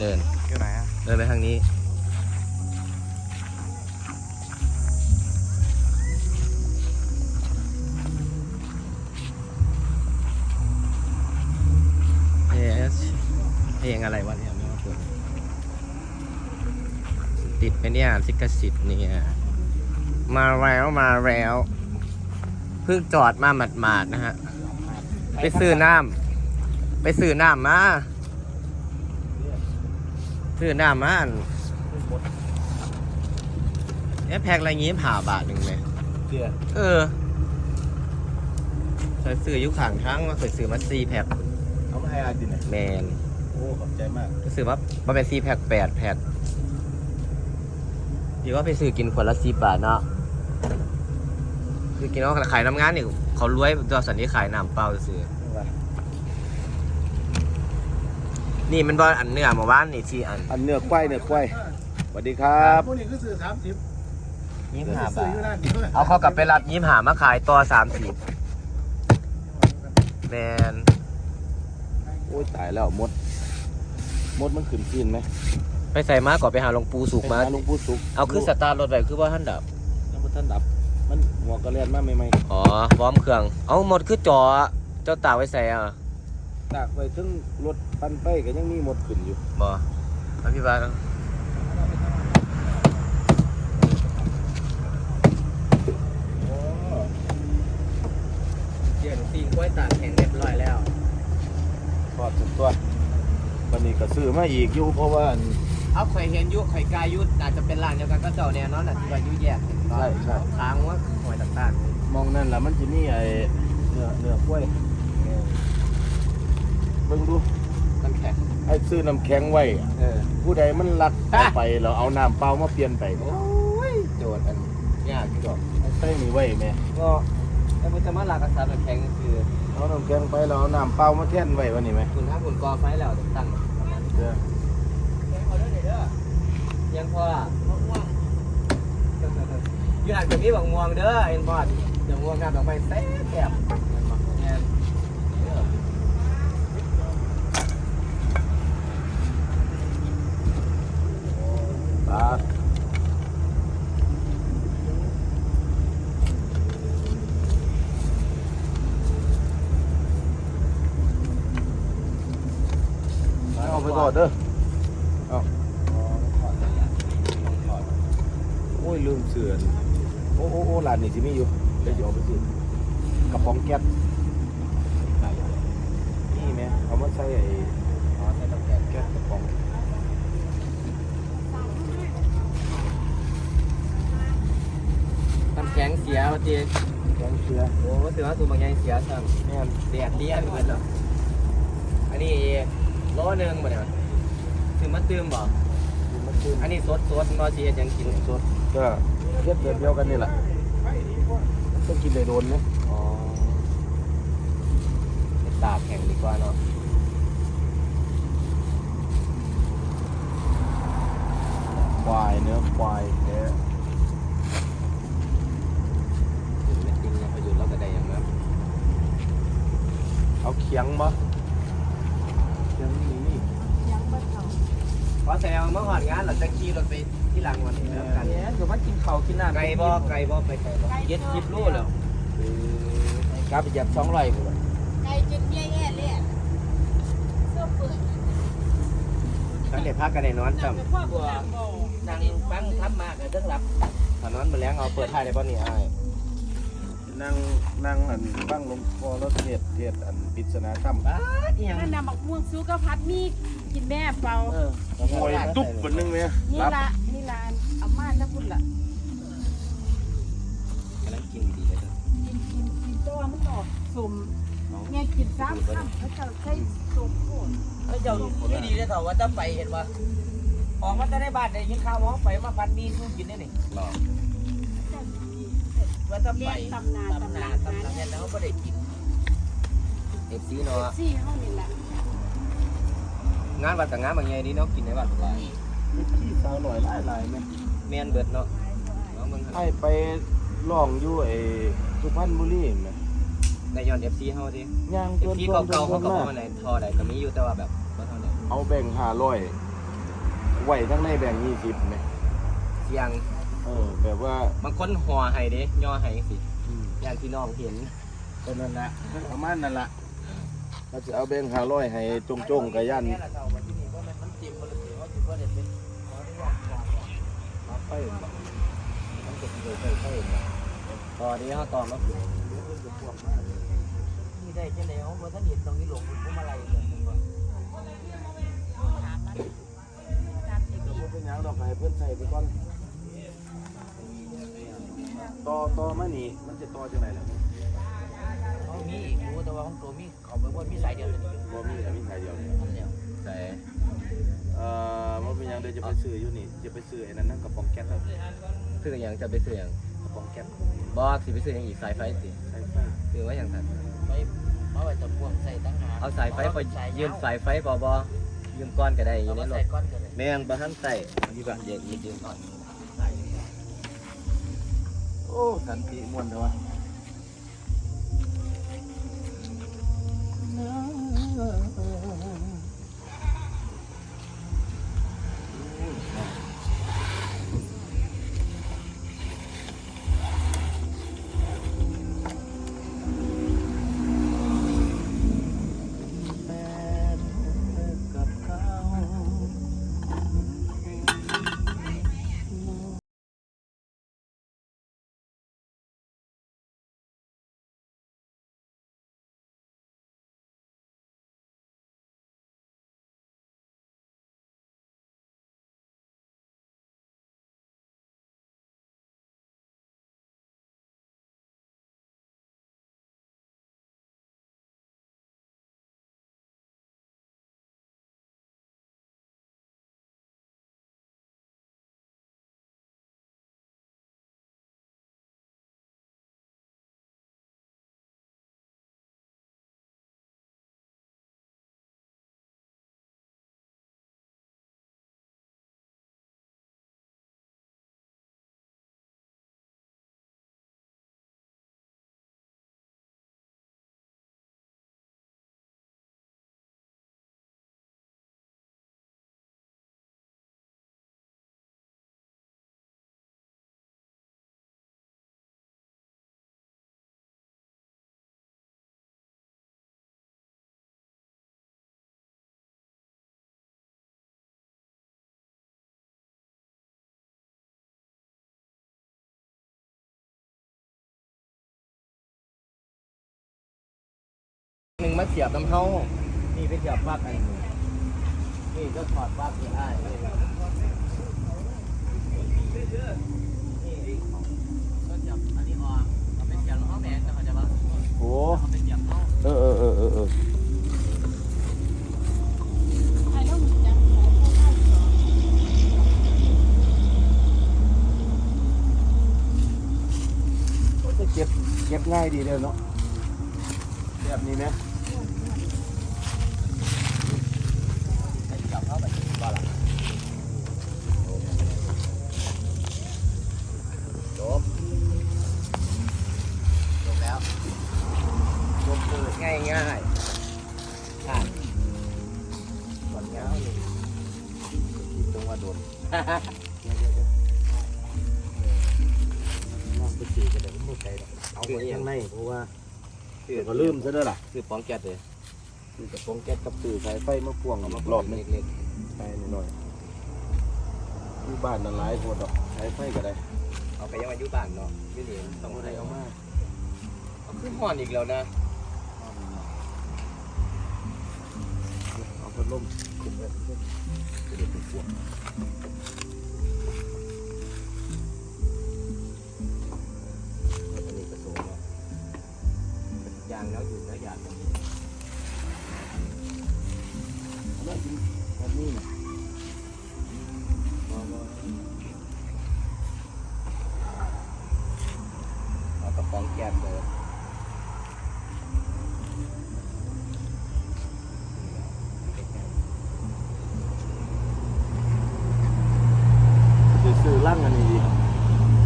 เดินอยู่ไหนอะเดินไปทางนี้ เอสเพลงอะไรวะเนี่ยไม่ว่าตัวติดไปเนี่ยสิกสิทธิ์เนี่ย มาแล้วมาแล้ว เพิ่งจอดมาหมาดๆนะฮะ ไปซื้อน้ำไปซื้อน้ำมา ซื้อน้ำมาอันเอ๊ะแพ็คอะไรงี้ผ่าบาทหนึ่งเลยเดี๋ยวเออเคยซื้ออยุข่างทั้งมาเคยซื้อมาสี่แพ็คเอามาให้อาดินหน่อยแมนโอ้ขอบใจมากก็ซื้อมามาเป็นสี่แพ็คแปดแพ็คดีว่าไปซื้อกินคนละสี่บาทเนาะคือกินว่าขายน้ำงานนี่เขารวยตัวสันนี้ขายน้ำเปล่าซื้อ นี่มันบอลอันเนื้อหมาบ้านนี่ที่อันอันเนื้อควายเนื้อควายสวัสดีครับพวกนี้คือสื่อสามสิบยี่ห้าสื่บาออยู่ทนั่นเอาเขากลับไปรับยี่ห้ามาขายตัวสามสิบแมนโอ้ยตายแล้วมด มดมันขึ้นขึ้นไหมไปใส่มาก่อนไปหาหลวงปู่สุกมาไปหลุงปู่สุกเอาคือสตาร์ทรถไว้คือว่าท่านดับยังบ่ท่านดับ มันหัวกระเรียนมาใหม่อ๋อพร้อมเครื่อง เอาหมดคือจอเจ้าตากไว้ใส่อะๆตากไปถึงรถ ปั่นไปก็ยังมีมดขึ้นอยู่บอเอาพี่บ้านเดี๋ยวตีนกล้วยตากแข็งเรียบร้อยแล้วทอดสุดตัววันนี้ก็ซื้อมาอีกอยู่เพราะว่าอันเอาข่อยเห็นอยุข่อยกายอยุอาจจะเป็นร้านเดียวกันก็เจ้าแน่นอนอะที่ว่าอยุแยกเห็นบ่ใช่ใช่ค้างว่าหอยต่างมองนั่นแหละมันจะมีไอ้เนื้อเนื้อกล้วยเบิ่งดูๆ น้ำแข็งไอ้ซื้อน้ำแข็งไว้อะเออ ผู้ใดมันลักเอาไปแล้วเอาน้ำเปล่ามาเปลี่ยนไปโอ้ยโจทย์อันยากจบไอ้ใส่นี่ไว้แม่ก็ถ้ามันจะมาลากระซับน้ำแข็งก็คือเอาน้ำแข็งไปแล้วเอาน้ำเปล่ามาแท่นไว้วันนี้ไหมคุณถ้าคุณกอไฟแล้วจะตั้งประมาณเด้อยังพออะมะม่วงอยู่หันแบบนี้บักม่วงเด้อเอ็นบอดเดี๋ยวม่วงน้ำดอกไม้แซ่บแซ่บแม่นเด้อ ปลาเอาไปก่อนเด้อเอาโอ้ย ลืมเสือนโอ้โอ้โอ้ร้านนี้ที่มีอยู่เดี๋ยวจะเอาไปซื้อกระป๋องแก๊สนี่แม่เอามาใส่ไอ้อ๋อใส่น้ำแข็งแก๊สกระป๋องน้ำแข็งเสียมาตีแก๊สเสือโอ้ถือว่าตัวบางอย่างเสียสั่งแม่นแดดเลี้ยนเหมือนเหรออันนี้โลหนึงบ่เนี่ยถือมาตืมบ่ มันคืออันนี้สดสดมาเฮ็ดหยังกินสด ก็เทียบแบบเดียวกันนี่แหละมันก็กินได้โดนนะอ๋อไปตากแข็งดีกว่าเนาะควายเนื้อควายแท้ถึงเป็นจริงเนี่ยประโยชน์เราก็ได้อย่างนั้นเอาเคียงมาเคีย งนี่นี่พอแซวเมื่อก่อนงานเราจะขี่รถไปที่หลังวันนี้แล้วกันเนี่ยคือว่ากินข้าวกินน้ำไกลบ่ไกลบ่ไปไกลบ่เย็ดยิบลูแล้วกลับไปยับสองร้อยพุ่นไก่จนแย่ๆเลยอะเสื้อเปิดฉันได้พักกันได้นอนจเป็นพ่อผู้นำบ่นั่งฟังทำมากเลยต้องรับำถ้านอนมาแล้วเอาเปิดท้ายได้ป่ะนี่ไอ้าย นั่งนั่งอันบ้างลมคอรถเทียดเทียดอันปริศนาถ้ำบ้าอีหยังนั่นน่ะบักม่วงซุกกะพัดมีกินแม่เปล่าเออมวยตุ๊บคนนึงเนี่ยนี่รับละนี่ละเอามาถ้าพุ่นละกำลังกินดีๆเลยจ้ะกินกินกินตัวมันออกสมแง่กินซ้ำซ้ำเขาจะใช้สมโคตรเฮ้ยเจ้าไม่ดีเลยเถอะว่าจะไปเห็นว่าออกมาจะได้บ้านได้ยินข่าวว่าไปมาปันมีสู้กินได้นี่รอจะดี ว่าจะไปเรียกตำนานตำตำนานานตำนานเนี่ยแล้วก็ได้กินเอฟซีเนาะซี่เฮานี่ล่ะงานวัดกับงานบางอย่างนี้เนาะกินในวัดหลายที่สาวหน่อยหลายหลายไหมแม่นเบิดเนาะเนาะมึงให้ไปล่องอยู่ไอ้สุพรรณบุรีเห็นไหมได้ย้อนเอฟซีเฮาดิย่างเอจฟนซีจนจเก่าๆเขานก็บ่มามาไหนทอใดก็มีอยู่แต่ว่าแบบบ่เท่าไหร่เอาแบ่งห้าร้อยไหวทั้งในแบ่งยี่สิบไหมเสียง เออแบบว่าบางคนห่อให้เด้ย่อให้สิอย่างที่น้องเห็นก็นั่นละประมาณนั่นละเราจะเอาแบ่งห้าร้อยให้จงจงๆกับยันแค่ละเท่าวันที่นี่ว่ามันมันเต็มบ่เลยว่าสิบ่ได้เป็นขออนุญาตก่อนมาไฟบ่มันจะเคยไฟไฟบ่ตอนนี้เขาตอมาผิดนี่ได้จังได๋เฮาบ่ทันเห็นตรงนี้หลงผมอะไรเลยนึงว่าถามมันตามเด็กเดี๋ยวผมเป็นหยังดอกให้เพื่อนใส่ไปก่อน ต่อต่อมานี่มันจะต่อจังไหนล่ะเขามีอีกรู้แต่ว่าของตัวมีเขาไปว่ามีสายเดียวกันอยู่บ่มีแต่มีสายเดียวเนี่ยนั่นแหละใส่เอ่อมันเป็นหยังเดี๋ยวจะไปซื้ออยู่นี่จะไปซื้อไอ้นั่นนั่งกระป๋องแก๊สครับซื้ออย่างจะไปซื้ออย่างกระป๋องแก๊สบอสสิไปซื้ออย่างอีกสายไฟสิใส่ไฟซื้อไว้อย่างนั้นไปมาไว้ตะพวงใส่ตั้งหากเอาสายไฟไปยืมสายไฟบอบอยืมก้อนก็ได้อยู่เอาในมารใส่ถก้อนกันเลยแม่นบะทันใส่ดีกว่าเดี๋ยวยืมยืมก่อน โอ้สันติม่วนเลยวะ หนึ่งมาเสียบน้ำเท้านี่ไปเสียบปลั๊กอันหนึ่งนี่ก็ถอดปลั๊กนี่ได้เลยก็จับอันนี้ออกเอาไปเสียบห้องแดงก็เขาจะว่าโอ้เอาไปเสียบห้องเออเออเออเออเออใครต้องยังขอเข้าข้าวสองจะเก็บเก็บง่ายดีเลยเนาะแบบนี้ไห ง่ายง่ายๆผ่านก่อนเงาหนึ่งคิดตรงว่าโดนน้องไปซื้อกันเลยไม่ไกลหรอกเอาไว้ข้างในเพราะว่าเดี๋ยวก็ลืมซะแล้วล่ะคือป้องแก๊สเลยซื้อกระป๋องแก๊สกับซื้อสายไฟมาพ่วงกับมารอบนึงเล็กใช่หน่อยๆที่บ้านนั่นหลายคนดอกสายไฟก็ได้ๆเอาไปยังอายุบ้านเนาะอยี่นี่ต้ต้อองงอะไรได้เอาเอามามาเอาขึ้นห่อนอีกแล้วนะ พัดลมคุมไว้จะได้เป็นพวงอันนี้กระสูงเนาะยางแล้วอยู่แล้วยางแล้วแล้วจริงแบบนี้นะเอากระป๋องแก๊สเลย